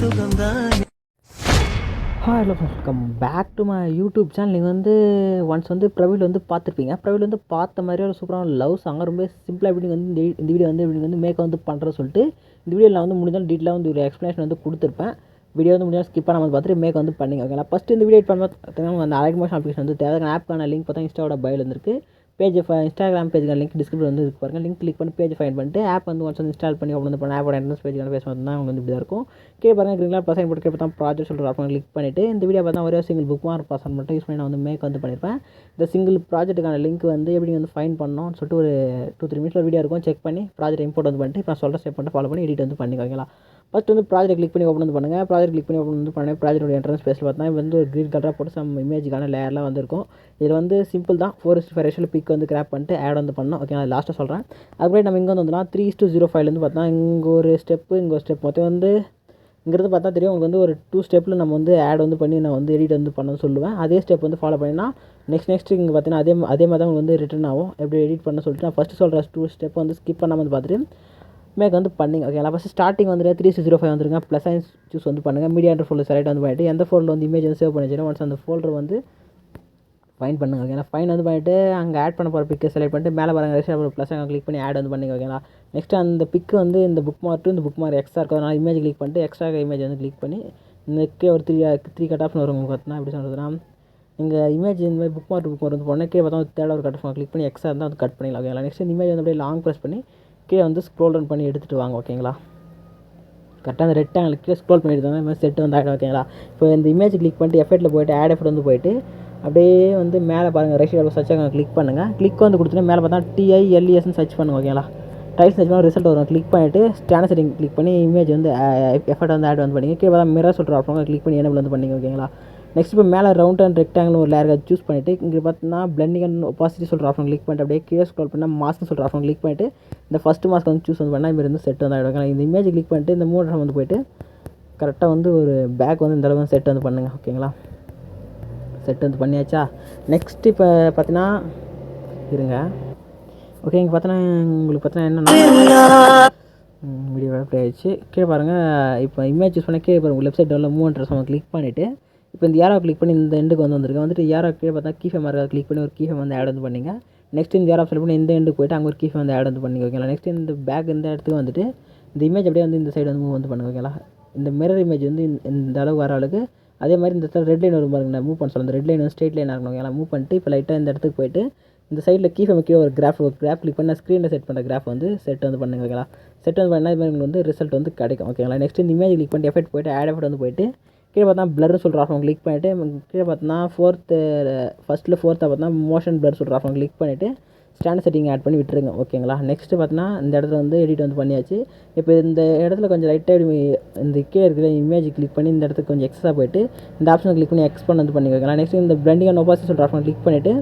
சுகம்தான் hi hello welcome back to my YouTube channel நீங்கள் வந்து once வந்து ப்ரவீல் வந்து பார்த்துருப்பீங்க. ப்ரவீல் வந்து பார்த்த மாதிரி ஒரு சூப்பரான லவ் சாங்காக ரொம்ப சிம்பிளாக எப்படி வந்து இந்த வீடியோ வந்து இப்படி வந்து மேக்கப் வந்து பண்ணுறேன் சொல்லிட்டு இந்த வீடியோ நான் வந்து முடிஞ்சாலும் டீட்டெயிலாக வந்து ஒரு எக்ஸ்ப்ளனேஷன் வந்து கொடுத்துருப்பேன். வீடியோ வந்து முடிஞ்சால் ஸ்கிப் பண்ணாமல் பார்த்துட்டு மேக் வந்து பண்ணிங்க ஓகேங்களா ஃபஸ்ட்டு இந்த வீடியோ பண்ணும்போது பார்த்தீங்கன்னா அந்த அலைட் அப்ளிகேஷன் வந்து தேவை ஆப்க்கான லிங்க் பார்த்தா இன்ஸ்டாவோட பயில் வந்துருக்கு பேஜ் இன்ஸ்டாகிராம் பேஜுக்கு லிங்க் டிஸ்கிரிப்ஷன் வந்து இருக்கு பாருங்கள் லிங்க் கிளிக் பண்ணி பேஜ் ஃபைன் பண்ணிட்டு ஆப் வந்து ஒன்ஸ் வந்து இன்ஸ்டால் பண்ணி ஓப்பன் வந்து பண்ண ஆப்போட என்ட்ரன்ஸ் பேஜ் பேச தான் உங்களுக்கு வந்து இப்படி தான் இருக்கும். கீழே பாருங்கள் கிரீங்களா பசங்க போட்டு கீழே பார்த்தா ப்ராஜெக்ட் சொல்கிற ஆப்ஷன் கிளிக் பண்ணிவிட்டு இந்த வீடியோ பார்த்தா ஒரே சிங்கிள் புக் மார்க் பர்சன் மட்டும் யூஸ் பண்ணி நான் வந்து மேக் வந்து பண்ணியிருப்பேன் இந்த சிங்கிள் ப்ராஜெக்ட்டுக்கான லிங்க் வந்து எப்படி வந்து ஃபைன் பண்ணணும்னு சொல்லிட்டு ஒரு டூ த்ரீ மினிட்ஸில் வீடியோ இருக்கும். செக் பண்ணி ப்ராஜெக்ட் இம்போர்ட் வந்து பண்ணிட்டு இப்போ நான் சொல்கிற ஸ்டெப் பண்ணிட்டு ஃபாலோ பண்ணி எடிட் வந்து பண்ணிக்கோங்களா ஃபஸ்ட் வந்து ப்ராஜெக்ட் கிளிக் பண்ணி ஓப்பன் வந்து பண்ணுங்கள் ப்ராஜெக்ட் கிளிக் பண்ணி ஓப்பன் வந்து பண்ணி ப்ராஜெக்டோட என்ட்ரன்ஸ் பேஸில் பார்த்தா வந்து ஒரு க்ரீன் கலராக போட்டு சம் இமேஜுக்கான லேயர்லாம் வந்துருக்கும். இதில் வந்து சிம்பிள் தான். ஃபோர் இஸ்ட் ஃபைவ் ரேஷியில் பிக் வந்து கிராப் பண்ணிட்டு ஆட் வந்து பண்ணோம் ஓகே நான் லாஸ்ட்டாக சொல்கிறேன் அதுக்கப்புறம் நம்ம இங்கே வந்து வந்தோம்னா த்ரீ டூ ஜீரோ ஃபைவ்லேருந்து பார்த்தா இங்கே ஒரு ஸ்டெப்பு இங்கே ஒரு ஸ்டெப் மொத்தம் வந்து இங்கிறது பார்த்தா தெரியும். உங்களுக்கு வந்து ஒரு டூ ஸ்டெப்பில் நம்ம வந்து ஆட் வந்து பண்ணி நான் வந்து எடிட் வந்து பண்ண சொல்லுவேன். அதே ஸ்டெப் வந்து ஃபாலோ பண்ணினா நெக்ஸ்ட் நெக்ஸ்ட் இங்கே பார்த்தீங்கன்னா அதே அதே மாதிரி தான் உங்களுக்கு வந்து ரிட்டன் ஆகும். எப்படி எடிட் பண்ண சொல்லிட்டு நான் ஃபஸ்ட்டு சொல்கிற டூ ஸ்டெப் வந்து ஸ்கிப் பண்ணாமல் வந்து பார்த்துட்டு மேக் வந்து பண்ணிங்க ஓகேங்களா ஃபஸ்ட்டு ஸ்டார்டிங் வந்துட்டு த்ரீ சிக்ஸ் ஜீரோ ஃபைவ் வந்துருங்க. ப்ளஸ் சைன்ஸ் சூஸ் வந்து பண்ணுங்கள் மீடியா ஃபோல்டர் செலக்ட் வந்து பண்ணிட்டு எந்த ஃபோல்டர் வந்து இமேஜ் வந்து சேவ் பண்ணி வச்சுருக்கோம் ஒன்ஸ் அந்த ஃபோல்டர் வந்து ஃபைன் பண்ணுங்க ஓகேங்களா ஃபைன் வந்து பண்ணிவிட்டு அங்கே ஆட் பண்ண போகிற பிக்கை செலக்ட் பண்ணிட்டு மேலே பாருங்க ரெஜிஸ்டர் ப்ளஸ் அங்கே கிளிக் பண்ணி ஆட் வந்து பண்ணுங்க ஓகேங்களா நெக்ஸ்ட் அந்த பிக்கு வந்து இந்த புக் மார்க் இந்த புக் மார்க் எக்ஸ்ட்ரா இருக்கிறதுனால இமேஜ் கிளிக் பண்ணிட்டு எக்ஸ்ட்ரா இமேஜ் வந்து கிளிக் பண்ணி நெக்கு ஒரு த்ரீ த்ரீ கட் ஆஃப்னு வரும் உங்களுக்கு பார்த்தீங்கன்னா எப்படி சொல்கிறதுனா இங்கே இமேஜ் இந்த மாதிரி புக் மார்க் புக் மார்க் வந்து போனால் பார்த்தா தேர்ட் ஒரு கட் ஆஃப் கிளிக் பண்ணி எக்ஸ்ட்ரா இருந்தால் வந்து கட் பண்ணிக்கலாம் ஓகேங்களா நெக்ஸ்ட் இந்த இமேஜ் வந்து அப்படியே லாங் ப்ரெஸ் பண்ணி கீழே வந்து ஸ்க்ரோல் ரன் பண்ணி எடுத்துகிட்டு வாங்க ஓகேங்களா கரெக்டாக அந்த ரெட் ஆங்கிள் கீழே ஸ்க்ரோல் பண்ணி எடுத்தாங்க மாதிரி செட் வந்து ஆகிடும் ஓகேங்களா இப்போ இந்த இமேஜ் கிளிக் பண்ணிட்டு எஃபெக்ட்டில் போயிட்டு ஆட் எஃபெக்ட் வந்து போயிட்டு அப்படியே வந்து மேலே பாருங்கள் ரைட் சைடில் சர்ச் கிளிக் பண்ணுங்கள் கிளிக் வந்து கொடுத்துட்டு மேலே பார்த்தா டிஐஎல்இஎஸ்னு சர்ச் பண்ணுங்க ஓகேங்களா டைல்ஸ் சர்ச் பண்ணால் ரிசல்ட் வரும். கிளிக் பண்ணிவிட்டு ஸ்டேனஸ் செட்டிங் கிளிக் பண்ணி இமேஜ் வந்து எஃபெக்ட் வந்து ஆட் வந்து பண்ணிங்க. கீழே பார்த்தா மிரர் சொல்கிற ஆப்ஷன் கிளிக் பண்ணி என்ன வந்து பண்ணிங்க ஓகேங்களா நெக்ஸ்ட் இப்போ மேலே ரவுண்ட் அண்ட் ரெக்டாங்கிள் ஒரு லேயர் சூஸ் பண்ணிவிட்டு இங்கே பார்த்தீங்கன்னா பிளண்டிங் அண்ட் ஒப்பாசிட்டி சொல்கிற ஆப்ஷன் கிளிக் பண்ணிட்டு அப்படியே கீழே ஸ்க்ரோல் பண்ணால் மாஸ்க் சொல்கிற ஆப்ஷன் கிளிக் பண்ணிட்டு இந்த ஃபஸ்ட் மாஸ்க் வந்து சூஸ் வந்து பண்ணால் இப்போ வந்து செட் வந்து ஆகிடும் இந்த இமேஜ் கிளிக் பண்ணிட்டு இந்த மூணு வந்து போயிட்டு கரெக்டாக வந்து ஒரு பேக் வந்து இந்த அளவு செட் வந்து பண்ணுங்கள் ஓகேங்களா செட் வந்து பண்ணியாச்சா? நெக்ஸ்ட் இப்போ பார்த்தீங்கன்னா இருங்க. ஓகே இங்கே பார்த்தீங்கன்னா உங்களுக்கு பார்த்தீங்கன்னா என்னென்னா வீடியோ வேலை ஆயிடுச்சு. கீழே பாருங்கள் இப்போ இமேஜ் யூஸ் பண்ண கீழே பாருங்கள் வெப்சைட் டவுனில் மூவ் ட்ரெஸ் அவங்க கிளிக் பண்ணிவிட்டு இப்போ இந்த ஏரோ கிளிக் பண்ணி இந்த எண்டுக்கு வந்து வந்திருக்கு வந்துட்டு ஏரோ கீழே பார்த்தா கீஃபே மாதிரி கிளிக் பண்ணி ஒரு கீஃபே வந்து ஆட் வந்து பண்ணிங்க. நெக்ஸ்ட் இந்த ஏரோ ஆப்ஷன் பண்ணி இந்த எண்டுக்கு போய்ட்டு அங்கே ஒரு கீஃபே வந்து ஆட் வந்து பண்ணிங்க. ஓகேங்களா? நெக்ஸ்ட் இந்த பேக் இந்த இடத்துக்கு வந்துட்டு இந்த இமேஜ் அப்படியே வந்து இந்த சைடு வந்து மூவ் வந்து பண்ணுங்க. ஓகேங்களா? இந்த மிரர் இமேஜ் வந்து இந்த அளவுக்கு வர அளவுக்கு அதே மாதிரி இந்த இடத்துல ரெட் லைன் வரும் பாருங்க மூவ் பண்ண சொல்ல அந்த ரெட் லைன் வந்து ஸ்ட்ரெயிட் லைன் ஆகணும் ஓகேங்களா? மூவ் பண்ணிட்டு இப்போ லைட்டாக இந்த இடத்துக்கு போயிட்டு இந்த சைடில் கீஃபே முக்கிய ஒரு கிராஃப் ஒரு கிராஃப் கிளிக் பண்ணால் ஸ்க்ரீனில் செட் பண்ணுற கிராஃப் வந்து செட் வந்து பண்ணுங்க. ஓகேங்களா? செட் வந்து பண்ணால் இது மாதிரி உங்களுக்கு வந்து ரிசல்ட் வந்து கிடைக்கும். ஓகேங்களா? நெக்ஸ்ட் இந்த இமேஜ் கிளிக் பண்ணி எஃபெக்ட் போயிட்டு ஆட் எஃபெக்ட் வந்து போயிட்டு கீழே பார்த்தா பிளர் சொல்கிற ஆஃபன் கிளிக் பண்ணிவிட்டு கீழே பார்த்தோன்னா ஃபோர்த்து ஃபஸ்ட்டில் ஃபோர்த்தை பார்த்தா மோஷன் ப்ளர் சொல்கிற ஆஃபன் கிளிக் பண்ணிவிட்டு ஸ்டாண்ட் செட்டிங் ஆட் பண்ணி விட்டுருங்க ஓகேங்களா நெக்ஸ்ட்டு பார்த்தோன்னா இந்த இடத்துல வந்து எடிட் வந்து பண்ணியாச்சு. இப்போ இந்த இடத்துல கொஞ்சம் லைட்டாக இந்த கீழே இருக்கிற இமேஜ் கிளிக் பண்ணி இந்த இடத்துக்கு கொஞ்சம் எக்ஸ்ட்ரா போயிட்டு இந்த ஆப்ஷனை கிளிக் பண்ணி எக்ஸ்பண்ட் வந்து பண்ணிக்கலாம் நெக்ஸ்ட் இந்த பிளண்டிங் அண்ட் ஒப்பாசி சொல்கிற ஆப்ஷன் கிளிக் பண்ணிவிட்டு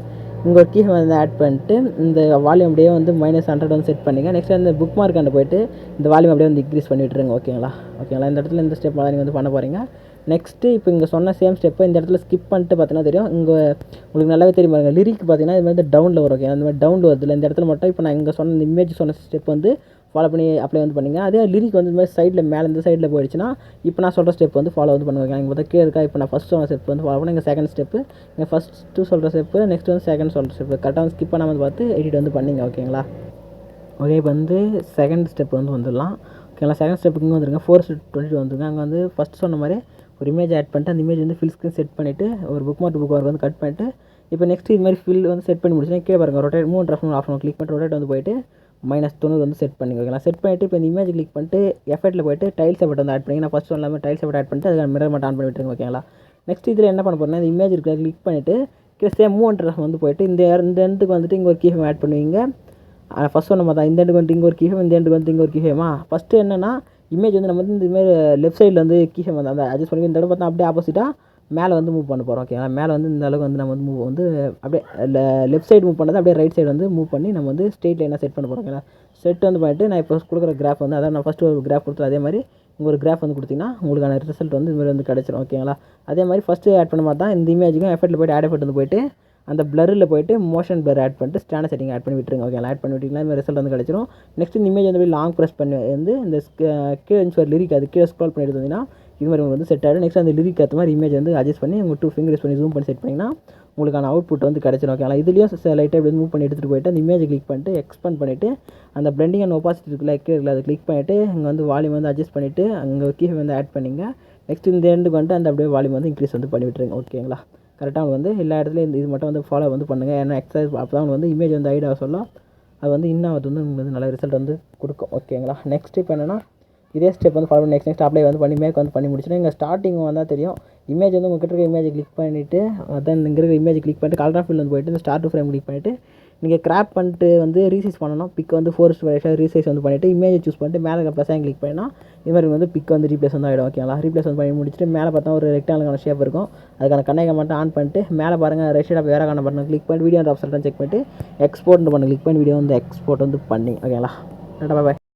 உங்கள் கீ வந்து ஆட் பண்ணிட்டு இந்த வால்யூம் அப்படியே வந்து மைனஸ் ஹண்ட்ரட் வந்து செட் பண்ணிங்க. நெக்ஸ்ட் அந்த புக் மார்க் அண்ட் போயிட்டு இந்த வால்யூம் அப்படியே வந்து இன்க்ரீஸ் பண்ணி விட்டுருங்க ஓகேங்களா ஓகேங்களா இந்த இடத்துல இந்த ஸ்டெப் தான் நீங்கள் வந்து பண்ண போகிறீங்க நெக்ஸ்ட்டு இப்போ இங்கே சொன்ன சேம் ஸ்டெப்பை இந்த இடத்துல ஸ்கிப் பண்ணிட்டு பார்த்தீங்கன்னா தெரியும். இங்கே உங்களுக்கு நல்லாவே தெரியும் பாருங்கள் லிரிக் பார்த்தீங்கன்னா இது மாதிரி டவுனில் வரும் ஓகே அந்த மாதிரி டவுனில் வருதுல இந்த இடத்துல மட்டும் இப்போ நான் இங்கே சொன்ன இந்த இமேஜ் சொன்ன ஸ்டெப் வந்து ஃபாலோ பண்ணி அப்ளை வந்து பண்ணிங்க. அதே லிரிக் வந்து இந்த மாதிரி சைடில் மேலே இந்த சைடில் போயிடுச்சுன்னா இப்போ நான் சொல்கிற ஸ்டெப் வந்து ஃபாலோ வந்து பண்ணுவாங்க இங்கே பார்த்தா கீழே இருக்கா? இப்போ நான் ஃபஸ்ட் சொன்ன ஸ்டெப் வந்து ஃபாலோ பண்ணி. இங்கே செகண்ட் ஸ்டெப்பு இங்கே ஃபஸ்ட்டு சொல்கிற ஸ்டெப்பு நெக்ஸ்ட் வந்து செகண்ட் சொல்கிற ஸ்டெப் கரெக்டாக வந்து ஸ்கிப் பண்ணாமல் பார்த்து எடிட் வந்து பண்ணிங்க ஓகேங்களா ஓகே இப்போ வந்து செகண்ட் ஸ்டெப் வந்து வந்துடலாம். ஓகேங்களா? செகண்ட் ஸ்டெப்புக்கு இங்கே வந்துருங்க ஃபோர் டுவெண்ட்டி டூ வந்துருங்க அங்கே வந்து ஃபஸ்ட் சொன்ன மாதிரி ஒரு இமேஜ் ஆட் பண்ணிட்டு அந்த இமேஜ் வந்து ஃபில் ஸ்க்ரீன் செட் பண்ணிவிட்டு ஒரு புக் மார்க் புக் மார்க் வந்து கட் பண்ணிட்டு இப்போ நெக்ஸ்ட் இது மாதிரி ஃபில் வந்து செட் பண்ணி முடிச்சுன்னா கீழே பாருங்கள் ரொட்டேட் மூணு ஆஃப் ஆஃப் கிளிக் பண்ணிட்டு ரொட்டேட் வந்து போயிட்டு மைனஸ் தொண்ணூறு வந்து செட் பண்ணி ஓகேங்களா? செட் பண்ணிவிட்டு இப்போ இந்த இமேஜ் கிளிக் பண்ணிட்டு எஃபெக்ட்டில் போயிட்டு டைல்ஸ் எஃபெக்ட் வந்து ஆட் பண்ணி நான் ஃபஸ்ட் எல்லாமே டைல்ஸ் எஃபெக்ட் ஆட் பண்ணிட்டு அதுக்கு மிரர் மட்டும் ஆன் பண்ணி விட்டுருங்க ஓகேங்களா? நெக்ஸ்ட் இதில் என்ன பண்ண போகிறேன்னா இந்த இமேஜ் இருக்கிற கிளிக் பண்ணிவிட்டு கீழே சேம் மூவ் வந்து போயிட்டு இந்த இந்த இடத்துக்கு வந்துட்டு இங்கே ஒரு கீஃபம் ஆட் பண்ணுவீங்க. ஃபஸ்ட் சொன்ன மாதிரி தான். இந்த எண்டுக்கு வந்து இங்கே ஒரு கீஃபேம் இந்த எண்டுக்கு வந்து இங்கே ஒரு கீஃபேமா ஃபஸ்ட்டு என்னென்னா இமேஜ் வந்து நம்ம வந்து இந்த மாதிரி லெஃப்ட் சைடில் வந்து கீஃபேம் வந்து அந்த அட்ஜஸ்ட் பண்ணி இந்த இடம் பார்த்தா அப்படியே ஆப்போசிட்டாக மேலே வந்து மூவ் பண்ண போகிறோம் ஓகேங்களா மேலே வந்து இந்த அளவுக்கு வந்து நம்ம வந்து மூவ் வந்து அப்படியே லெஃப்ட் சைடு மூவ் பண்ணது அப்படியே ரைட் சைடு வந்து மூவ் பண்ணி நம்ம வந்து ஸ்ட்ரெயிட் லைனாக செட் பண்ண போகிறோம் ஓகேங்களா செட் வந்து பண்ணிட்டு நான் இப்போ கொடுக்குற கிராஃப் வந்து அதான் நான் ஃபஸ்ட்டு ஒரு கிராஃப் கொடுத்துரு அதே மாதிரி இங்கே ஒரு கிராஃப் வந்து கொடுத்தீங்கன்னா உங்களுக்கான ரிசல்ட் வந்து இதுமாதிரி வந்து கிடச்சிரும் ஓகேங்களா அதே மாதிரி ஃபஸ்ட்டு ஆட் பண்ண மாதிரி தான் இந்த இமேஜுக்கும் எஃபெக்ட்டில் போய்ட்டு ஆட் எஃபெக்ட் வந்து போய்ட்டு அந்த பிளரில் போயிட்டு மோஷன் பிளர் ஆட் பண்ணிட்டு ஸ்டாண்டர்ட் செட்டிங் ஆட் பண்ணி விட்டுருங்க ஓகே ஆட் பண்ணி விட்டிங்கன்னா இந்த ரிசல்ட் வந்து கிடச்சிரும். நெக்ஸ்ட் இந்த இமேஜ் வந்து லாங் ப்ரெஸ் பண்ணி வந்து இந்த கீழே ஒரு லிரிக் அது கீழே ஸ்க்ரோல் பண்ணி எடுத்தீங்கன்னா இது மாதிரி உங்களுக்கு வந்து செட் ஆகிடும் நெக்ஸ்ட் அந்த லிரிக் ஏற்ற மாதிரி இமேஜ் வந்து அட்ஜஸ்ட் பண்ணி உங்கள் டூ ஃபிங்கர்ஸ் பண்ணி ஜூம் பண்ணி செட் பண்ணிங்கன்னா உங்களுக்கான அவுட்புட் வந்து கிடச்சிரும் ஓகேங்களா இதுலேயும் லைட்டாக இப்படி மூவ் பண்ணி எடுத்துகிட்டு போயிட்டு அந்த இமேஜ் கிளிக் பண்ணிட்டு எக்ஸ்பேண்ட் பண்ணிவிட்டு அந்த ப்ளெண்டிங் அண்ட் ஒப்பாசிட்டி இருக்குல்ல கீழே இருக்குல்ல அதை கிளிக் பண்ணிவிட்டு இங்கே வந்து வால்யூம் வந்து அட்ஜஸ்ட் பண்ணிவிட்டு அங்கே கீ வந்து ஆட் பண்ணிங்க. நெக்ஸ்ட் இந்த எண்டுக்கு வந்துட்டு அந்த அப்படியே வால்யூம் வந்து இன்க்ரீஸ் வந்து பண்ணி விட்டுருங்க ஓகேங்களா கரெக்டாக அவங்க வந்து எல்லா இடத்துலையும் இந்த இது மட்டும் வந்து ஃபாலோ வந்து பண்ணுங்கள் ஏன்னா எக்ஸசைஸ் அப்போ தான் வந்து இமேஜ் வந்து ஐடியா சொல்லலாம் அது வந்து இன்னும் அது வந்து உங்களுக்கு வந்து நல்ல ரிசல்ட் வந்து கொடுக்கும். ஓகேங்களா நெக்ஸ்ட் ஸ்டெப் என்னென்னா இதே ஸ்டெப் வந்து ஃபாலோ பண்ணி நெக்ஸ்ட் நெக்ஸ்ட் அப்ளை வந்து பண்ணி மேக் வந்து பண்ணி முடிச்சுட்டு இங்கே ஸ்டார்டிங் வந்தால் தெரியும். இமேஜ் வந்து உங்கள் கிட்ட இருக்க இமேஜ் கிளிக் பண்ணிவிட்டு அதான் இங்கே இருக்கிற இமேஜ் கிளிக் பண்ணிட்டு கலர் ஃபீல் வந்து போயிட்டு இந்த ஸ்டார்ட் ஃப்ரேம் கிளிக் பண்ணிவிட்டு நீங்கள் கிராப் பண்ணிட்டு வந்து ரீசைஸ் பண்ணணும் பிக் வந்து ஃபோர்ஸ்ட் வரைஷாக ரீசைஸ் வந்து பண்ணிவிட்டு இமேஜை சூஸ் பண்ணிட்டு மேலே இருக்க ப்ளஸ் கிளிக் பண்ணால் இது மாதிரி வந்து பிக் வந்து ரீப்ளேஸ் வந்து ஆகிடும் ஓகேங்களா ரீப்ளேஸ் வந்து பண்ணி முடிச்சுட்டு மேலே பார்த்தா ஒரு ரெக்டானுக்கான ஷேப் இருக்கும். அதுக்கான கண்ணை மட்டும் ஆன் பண்ணிட்டு மேலே பாருங்கள் ரைட் வேறு கான பட்டன் கிளிக் பண்ணி வீடியோ ஆப்ஷன் செக் பண்ணிட்டு எக்ஸ்போர்ட் பண்ணி. கிளிக் பண்ணி வீடியோ வந்து எக்ஸ்போர்ட் வந்து பண்ணி ஓகேங்களா டாடா பாய்